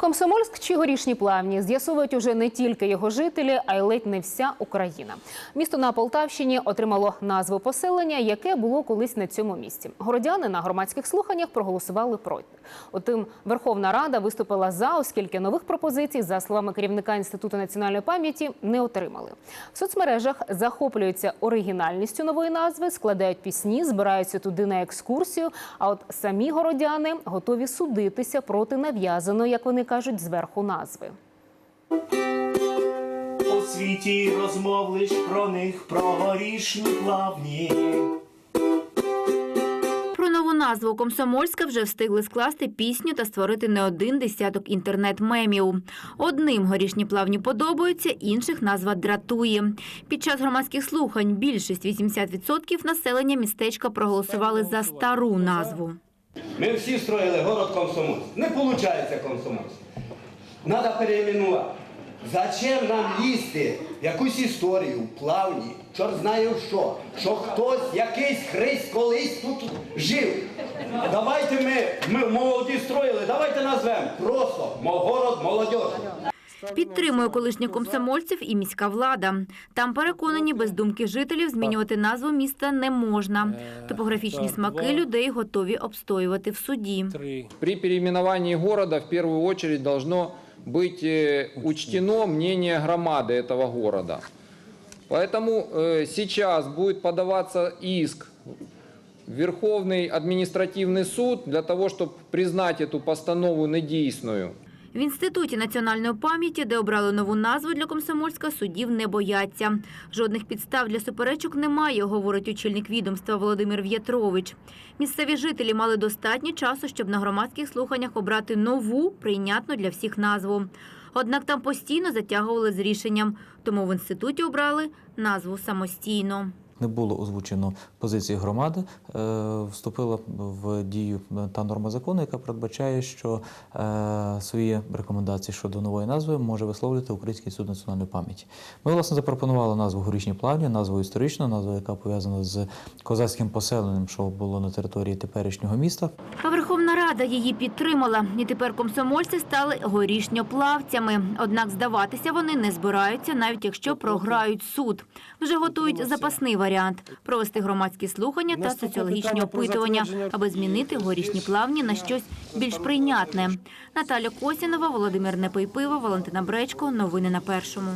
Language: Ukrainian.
Комсомольськ чи горішні плавні з'ясовують уже не тільки його жителі, а й ледь не вся Україна. Місто на Полтавщині отримало назву поселення, яке було колись на цьому місці. Городяни на громадських слуханнях проголосували проти. Утим, Верховна Рада виступила за, оскільки нових пропозицій, за словами керівника інституту національної пам'яті, не отримали. В соцмережах захоплюються оригінальністю нової назви, складають пісні, збираються туди на екскурсію. А от самі городяни готові судитися проти нав'язаної, як вони кажуть, зверху назви. У світі розмов лиш про них, про горішні плавні. Про нову назву Комсомольська вже встигли скласти пісню та створити не один десяток інтернет-мемів. Одним горішні плавні подобаються, інших назва дратує. Під час громадських слухань більшість 80% населення містечка проголосували за стару назву. Ми всі строїли город Комсомольськ. Не виходить Комсомольськ. Треба переіменувати. Зачем нам в якусь історію, плавні, чорт знає в що, що хтось, якийсь христ колись тут жив. Давайте ми, ми молоді строїли, давайте назвемо просто Могород молодіжний Підтримує колишніх комсомольців і міська влада. Там переконані, без думки жителів змінювати назву міста не можна. Топографічні смаки людей готові обстоювати в суді. При переименовании города в первую очередь должно быть э, учтено мнение громады этого города. Поэтому э, сейчас будет подаваться иск в Верховный административный суд для того, чтобы признать эту постанову недійсною. В інституті національної пам'яті, де обрали нову назву для Комсомольська, судів не бояться. Жодних підстав для суперечок немає, говорить очільник відомства Володимир В'ятрович. Місцеві жителі мали достатньо часу, щоб на громадських слуханнях обрати нову, прийнятну для всіх назву. Однак там постійно затягували з рішенням, тому в інституті обрали назву самостійно. Не було озвучено позиції громади. Е, Вступила в дію та норма закону, яка передбачає, що е, свої рекомендації щодо нової назви може висловлювати Український суд національної пам'яті. Ми власне запропонували назву Горішні плавні, назву історичну, назву, яка пов'язана з козацьким поселенням, що було на території теперішнього міста. Рада її підтримала. І тепер комсомольці стали горішньоплавцями. Однак здаватися вони не збираються, навіть якщо програють суд. Вже готують запасний варіант – провести громадські слухання та соціологічні опитування, аби змінити горішні плавні на щось більш прийнятне. Наталя Косінова, Володимир Непейпива, Валентина Бречко. Новини на Першому.